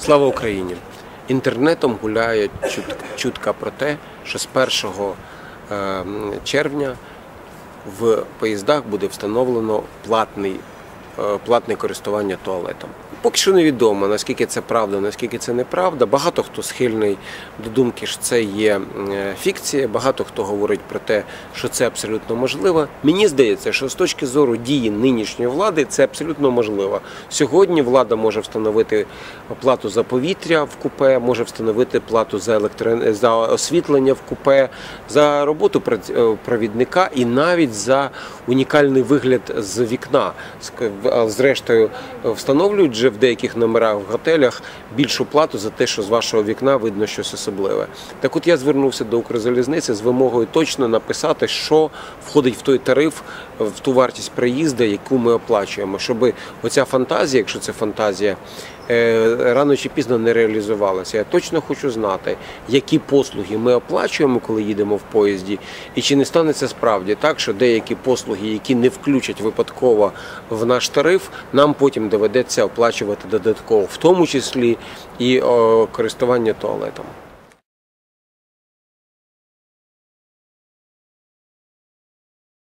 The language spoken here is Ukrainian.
Слава Україні! Інтернетом гуляє чутка про те, що з 1 е, червня в поїздах буде встановлено платний, платне користування туалетом. Поки що невідомо, наскільки це правда, наскільки це неправда. Багато хто схильний до думки, що це є е, фікція, багато хто говорить про те, що це абсолютно можливо. Мені здається, що з точки зору дії нинішньої влади це абсолютно можливо. Сьогодні влада може встановити плату за повітря в купе, може встановити плату за електро... за освітлення в купе, за роботу е, провідника і навіть за унікальний вигляд з вікна. А Зрештою, встановлюють вже в деяких номерах в готелях більшу плату за те, що з вашого вікна видно щось особливе. Так от я звернувся до Укрзалізниці з вимогою точно написати, що входить в той тариф, в ту вартість проїзду, яку ми оплачуємо, щоб оця фантазія, якщо це фантазія, рано чи пізно не реалізувалася. Я точно хочу знати, які послуги ми оплачуємо, коли їдемо в поїзді, і чи не станеться справді так, що деякі послуги, які не включать випадково в наш тариф, нам потім доведеться оплачувати додатково, в тому числі і користування туалетом.